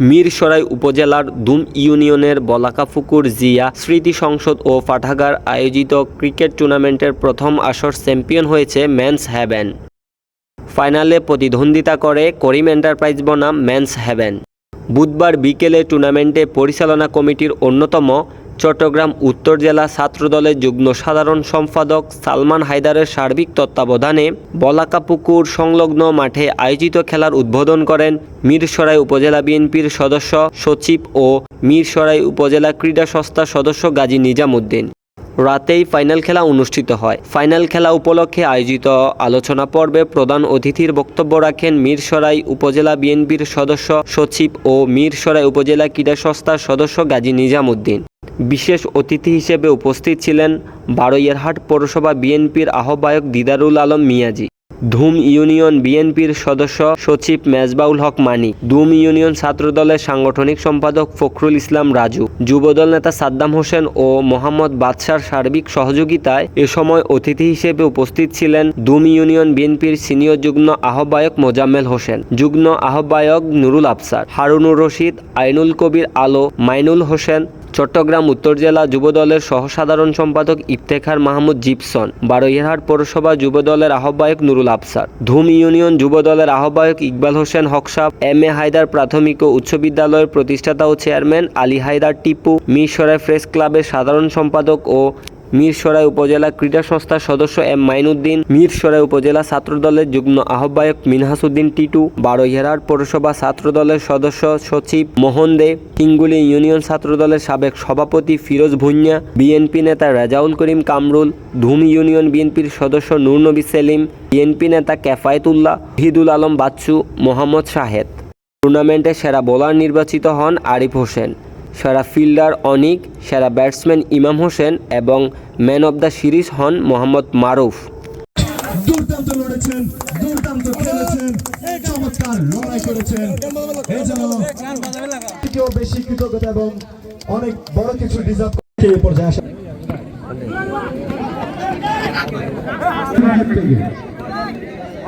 মিরসরাই উপজেলার দুম ইউনিয়নের বলাকাফুকুর জিয়া স্মৃতি সংসদ ও পাঠাগার আয়োজিত ক্রিকেট টুর্নামেন্টের প্রথম আসর চ্যাম্পিয়ন হয়েছে ম্যান্স হ্যাভেন। ফাইনালে প্রতিদ্বন্দ্বিতা করে করিম এন্টারপ্রাইজ বনাম ম্যান্স হ্যাভেন। বুধবার বিকেলে টুর্নামেন্টে পরিচালনা কমিটির অন্যতম চট্টগ্রাম উত্তর জেলা ছাত্রদলের যুগ্ম সাধারণ সম্পাদক সালমান হায়দারের সার্বিক তত্ত্বাবধানে বলাকাপুকুর সংলগ্ন মাঠে আয়োজিত খেলার উদ্বোধন করেন মিরসরাই উপজেলা বিএনপির সদস্য সচিব ও মিরসরাই উপজেলা ক্রীড়া সংস্থার সদস্য গাজী নিজামুদ্দিন। রাতেই ফাইনাল খেলা অনুষ্ঠিত হয়। ফাইনাল খেলা উপলক্ষে আয়োজিত আলোচনা পর্বে প্রধান অতিথির বক্তব্য রাখেন মিরসরাই উপজেলা বিএনপির সদস্য সচিব ও মিরসরাই উপজেলা ক্রীড়া সংস্থার সদস্য গাজী নিজামুদ্দিন। বিশেষ অতিথি হিসেবে উপস্থিত ছিলেন বারোইয়ারহাট পৌরসভা বিএনপির আহ্বায়ক দিদারুল আলম মিয়াজি। ধুম ইউনিয়ন বিএনপির সদস্য সচিব মেজবাউল হক মানি, ধুম ইউনিয়ন ছাত্রদলের সাংগঠনিক সম্পাদক ফখরুল ইসলাম রাজু, যুবদল নেতা সাদ্দাম হোসেন ও মোহাম্মদ বাদশার সার্বিক সহযোগিতায় এ সময় অতিথি হিসেবে উপস্থিত ছিলেন দুম ইউনিয়ন বিএনপির সিনিয়র যুগ্ম আহ্বায়ক মোজাম্মেল হোসেন, যুগ্ম আহ্বায়ক নুরুল আফসার, হারুনুর রশিদ, আইনুল কবির আলো, মাইনুল হোসেন চট্টগ্রাম উত্তর জেলা যুবদলের সহসাধারণ সম্পাদক ইফতেখার মাহমুদ জিপসন বারৈহাট পৌরসভা যুবদলের আহ্বায়ক নুরুল আফসার, ধুম ইউনিয়ন যুবদলের আহ্বায়ক ইকবাল হোসেন হকসাব এম এ হায়দার প্রাথমিক ও উচ্চ বিদ্যালয়ের প্রতিষ্ঠাতা ও চেয়ারম্যান আলী হায়দার টিপু মিরসরাই প্রেস ক্লাবের সাধারণ সম্পাদক ও মিরসরাই উপজেলা ক্রীড়া সংস্থার সদস্য এম মাইনুদ্দিন। মিরসরাই উপজেলা ছাত্রদলের যুগ্ম আহ্বায়ক মিনহাসুদ্দিন টিটু। বারোইহারার পৌরসভা ছাত্রদলের সদস্য সচিব মোহন দে। হিঙ্গুলি ইউনিয়ন ছাত্রদলের সাবেক সভাপতি ফিরোজ ভুঁইয়া বিএনপি নেতা রাজাউল করিম কামরুল। ধুম ইউনিয়ন বিএনপির সদস্য নূরনবী সেলিম। বিএনপি নেতা ক্যাফায়েতুল্লাহ হিদুল আলম বাচ্চু, মোহাম্মদ শাহেদ। টুর্নামেন্টে সেরা বোলার নির্বাচিত হন আরিফ হোসেন। সেরা ফিল্ডার অনিক সেরা ব্যাটসম্যান ইমাম হোসেন এবং ম্যান অব দ্য সিরিজ হন মোহাম্মদ মারুফ। দুর্দান্ত লড়েছেন দুর্দান্ত খেলেছেন। চমৎকার লড়াই করেছেন। এই জন্য থেকেও বেশি কৃতজ্ঞতা এবং অনেক বড় কিছু ডিজার্ভ এই পর্যায়ে আসা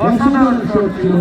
অসাধারণ শট ছিল।